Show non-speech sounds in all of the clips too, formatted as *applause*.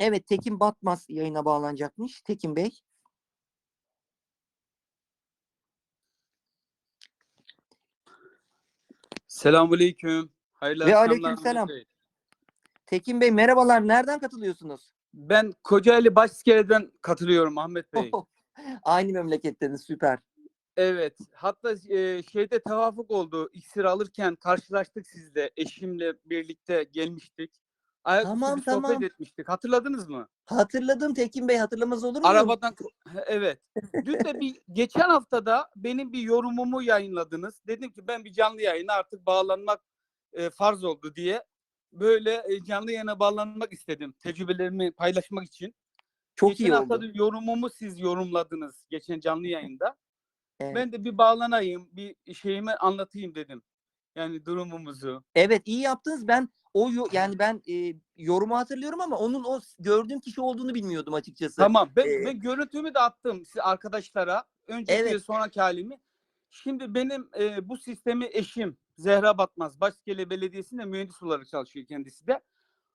Evet Tekin Batmaz yayına bağlanacakmış. Tekin Bey. Selamünaleyküm. Hayırlı Ve akşamlar aleykümselam. Bey. Tekin Bey merhabalar. Nereden katılıyorsunuz? Ben Kocaeli Başiskele'den katılıyorum Ahmet Bey. Aynı memleketteniz süper. Evet. Hatta e, şeyde tevafuk oldu. İksir alırken karşılaştık sizle. Eşimle birlikte gelmiştik. Ayaküstü Tamam, bir sohbet tamam. etmiştik. Hatırladınız mı? Hatırladım Tekin Bey hatırlamaz olur mu? Arabadan evet. Dün de bir *laughs* geçen haftada benim bir yorumumu yayınladınız. Dedim ki ben bir canlı yayına artık bağlanmak e, farz oldu diye böyle e, canlı yayına bağlanmak istedim. Tecrübelerimi paylaşmak için. Çok geçen iyi hafta oldu. da yorumumu siz yorumladınız geçen canlı yayında. Evet. Ben de bir bağlanayım, bir şeyimi anlatayım dedim. Yani durumumuzu. Evet iyi yaptınız. Ben o yo- yani ben e, yorumu hatırlıyorum ama onun o gördüğüm kişi olduğunu bilmiyordum açıkçası. Tamam. Ben, Ee, ben görüntümü de attım size arkadaşlara. Önceki ve Evet. sonraki halimi. Şimdi benim e, bu sistemi eşim Zehra Batmaz Başkele Belediyesi'nde mühendis olarak çalışıyor kendisi de.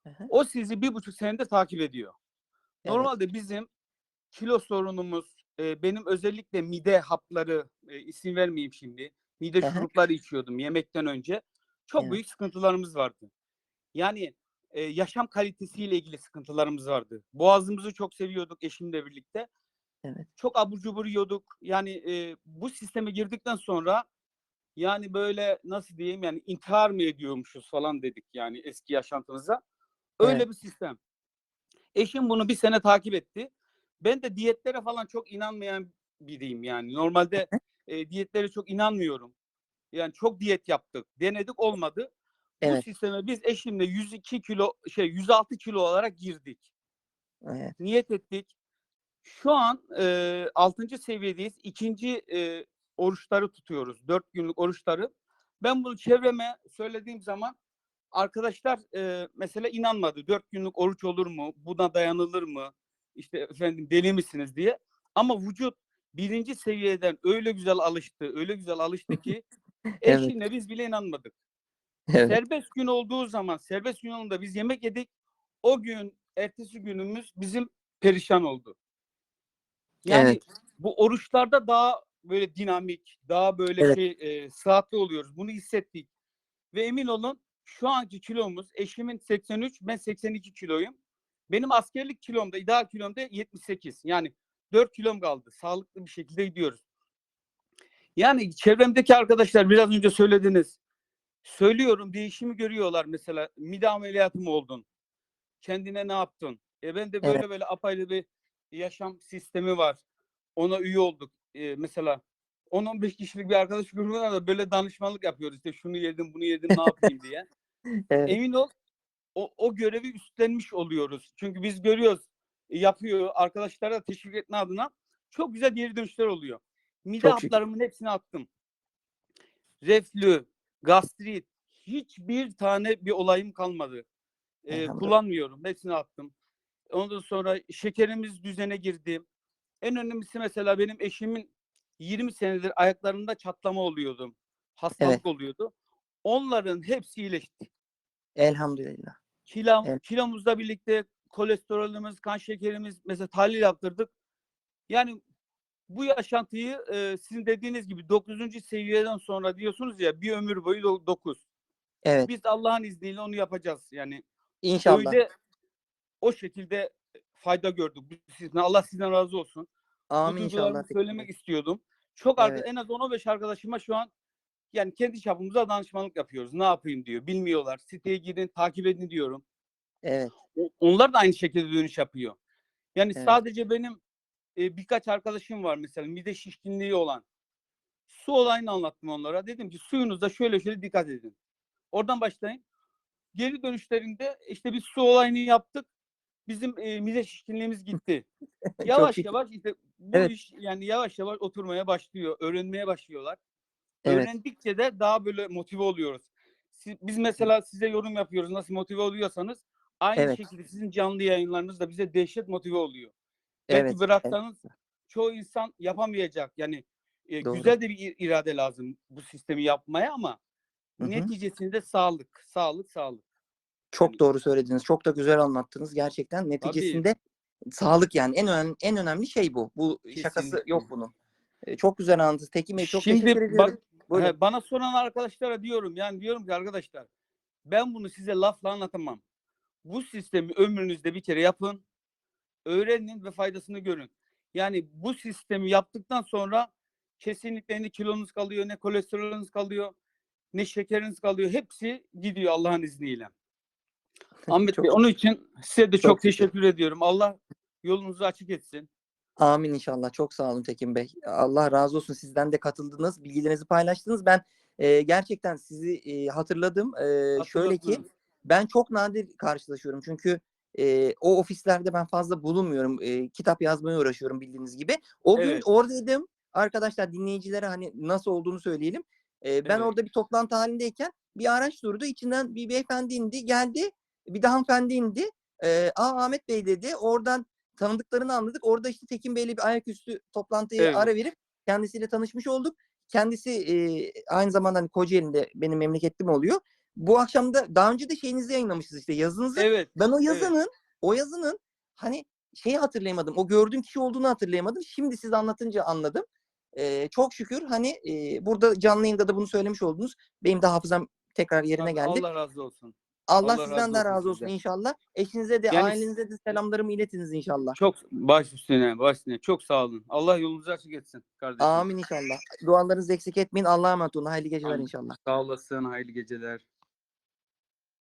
Hı hı. O sizi bir buçuk senedir takip ediyor. Evet. Normalde bizim kilo sorunumuz, e, benim özellikle mide hapları, e, isim vermeyeyim şimdi. Mide hı. şurupları içiyordum yemekten önce. Çok Evet. büyük sıkıntılarımız vardı. Yani e, yaşam kalitesiyle ilgili sıkıntılarımız vardı. Boğazımızı çok seviyorduk eşimle birlikte. Evet. Çok abur cubur yiyorduk. Yani e, bu sisteme girdikten sonra yani böyle nasıl diyeyim yani intihar mı ediyormuşuz falan dedik yani eski yaşantımıza. Öyle Evet. bir sistem. Eşim bunu bir sene takip etti. Ben de diyetlere falan çok inanmayan biriyim yani. Normalde e, diyetlere çok inanmıyorum. Yani çok diyet yaptık. Denedik olmadı. Bu Evet. sisteme biz eşimle 102 kilo şey 106 kilo olarak girdik. Evet. Niyet ettik. Şu an e, 6. seviyedeyiz. İkinci e, oruçları tutuyoruz. 4 günlük oruçları. Ben bunu çevreme söylediğim zaman arkadaşlar e, mesela inanmadı. 4 günlük oruç olur mu? Buna dayanılır mı? İşte efendim deli misiniz diye. Ama vücut birinci seviyeden öyle güzel alıştı. Öyle güzel alıştı ki *laughs* Evet. biz bile inanmadık. Evet. Serbest gün olduğu zaman, serbest gün olduğunda biz yemek yedik. O gün, ertesi günümüz bizim perişan oldu. Yani Evet. bu oruçlarda daha böyle dinamik, daha böyle Evet. şey e, sıhhatli oluyoruz. Bunu hissettik. Ve emin olun şu anki kilomuz, eşimin 83, ben 82 kiloyum. Benim askerlik kilomda, ideal kilomda 78. Yani 4 kilom kaldı. Sağlıklı bir şekilde gidiyoruz. Yani çevremdeki arkadaşlar biraz önce söylediniz. Söylüyorum değişimi görüyorlar mesela. Mide ameliyatı mı oldun? Kendine ne yaptın? E ben de böyle Evet. böyle apayrı bir yaşam sistemi var. Ona üye olduk. E, mesela 10-15 kişilik bir arkadaş grubuna da böyle danışmanlık yapıyoruz. İşte şunu yedim, bunu yedim, ne yapayım diye. *laughs* Evet. Emin ol o, o görevi üstlenmiş oluyoruz. Çünkü biz görüyoruz yapıyor arkadaşlara da teşvik etme adına çok güzel geri dönüşler oluyor. Mide Çok şükür. haplarımın hepsini attım. Reflü, gastrit hiçbir tane bir olayım kalmadı. Ee, kullanmıyorum. Hepsini attım. Ondan sonra şekerimiz düzene girdi. En önemlisi mesela benim eşimin 20 senedir ayaklarında çatlama oluyordu. Hastalık Evet. oluyordu. Onların hepsi iyileşti. Elhamdülillah. Kilo, Evet. kilomuzla birlikte kolesterolümüz, kan şekerimiz mesela tahlil yaptırdık. Yani bu yaşantıyı e, sizin dediğiniz gibi 9. seviyeden sonra diyorsunuz ya bir ömür boyu 9. Evet. Biz Allah'ın izniyle onu yapacağız. Yani İnşallah. öyle o şekilde fayda gördük. Sizden- Allah sizden razı olsun. Amin inşallah. Söylemek istiyordum. Çok Evet. en az 10-15 arkadaşıma şu an yani kendi çapımıza danışmanlık yapıyoruz. Ne yapayım diyor. Bilmiyorlar. Siteye girin, takip edin diyorum. Evet. Onlar da aynı şekilde dönüş yapıyor. Yani Evet. sadece benim e, birkaç arkadaşım var mesela mide şişkinliği olan. Su olayını anlattım onlara. Dedim ki suyunuzda şöyle şöyle dikkat edin. Oradan başlayın. Geri dönüşlerinde işte biz su olayını yaptık. Bizim e, mide şişkinliğimiz *laughs* gitti. Yavaş yavaş işte bu Evet. iş yani yavaş yavaş oturmaya başlıyor. Öğrenmeye başlıyorlar. Evet. Öğrendikçe de daha böyle motive oluyoruz. Siz- biz mesela size yorum yapıyoruz. Nasıl motive oluyorsanız aynı Evet. şekilde sizin canlı yayınlarınız da bize dehşet motive oluyor. Belki Evet. bıraksanız çoğu insan yapamayacak. Yani e, Doğru. güzel de bir ir- irade lazım bu sistemi yapmaya ama Hı hı. neticesinde sağlık, sağlık, sağlık. Çok Yani- doğru söylediniz. Çok da güzel anlattınız. Gerçekten neticesinde sağlık yani en önemli en önemli şey bu. Bu şakası Kesinlikle. yok bunun. E, çok güzel anlattınız. Tekin Bey çok teşekkür Şimdi ediyorum. bak he, bana soran arkadaşlara diyorum yani diyorum ki arkadaşlar ben bunu size lafla anlatamam. Bu sistemi ömrünüzde bir kere yapın. Öğrenin ve faydasını görün. Yani bu sistemi yaptıktan sonra kesinlikle ne kilonuz kalıyor, ne kolesterolünüz kalıyor, ne şekeriniz kalıyor. Hepsi gidiyor Allah'ın izniyle. *laughs* Ahmet Çok- Bey onun için size de çok, çok teşekkür- ediyorum. Allah yolunuzu açık etsin. Amin inşallah. Çok sağ olun Tekin Bey. Allah razı olsun. Sizden de katıldınız, bilgilerinizi paylaştınız. Ben e, gerçekten sizi e, hatırladım. E, şöyle ki. Ben çok nadir karşılaşıyorum. Çünkü e, o ofislerde ben fazla bulunmuyorum. E, kitap yazmaya uğraşıyorum bildiğiniz gibi. O gün Evet. oradaydım. Arkadaşlar dinleyicilere hani nasıl olduğunu söyleyelim. E, ben Evet. orada bir toplantı halindeyken bir araç durdu. İçinden bir beyefendi indi. Geldi. Bir de hanımefendi indi. E, Aa Ahmet Bey dedi. Oradan tanıdıklarını anladık. Orada işte Tekin Bey'le bir ayaküstü toplantıya Evet. ara verip kendisiyle tanışmış olduk. Kendisi e, aynı zamanda hani Kocaeli'nde benim memleketim oluyor. Bu akşam da daha önce de şeyinizi yayınlamışız işte yazınızı. Evet. Ben o evet. yazının o yazının hani şeyi hatırlayamadım. O gördüğüm kişi olduğunu hatırlayamadım. Şimdi siz anlatınca anladım. Ee, çok şükür hani e, burada canlı yayında da bunu söylemiş oldunuz. Benim de hafızam tekrar yerine geldi. Allah, razı olsun. Allah, Allah sizden razı de razı olsun sizden. inşallah. Eşinize de Yani- ailenize de selamlarımı iletiniz inşallah. Çok baş üstüne, baş üstüne. Çok sağ olun. Allah yolunuzu açık etsin kardeşim. Amin inşallah. Dualarınızı eksik etmeyin. Allah'a emanet olun. Hayırlı geceler Amin. inşallah. Sağ olasın. Hayırlı geceler.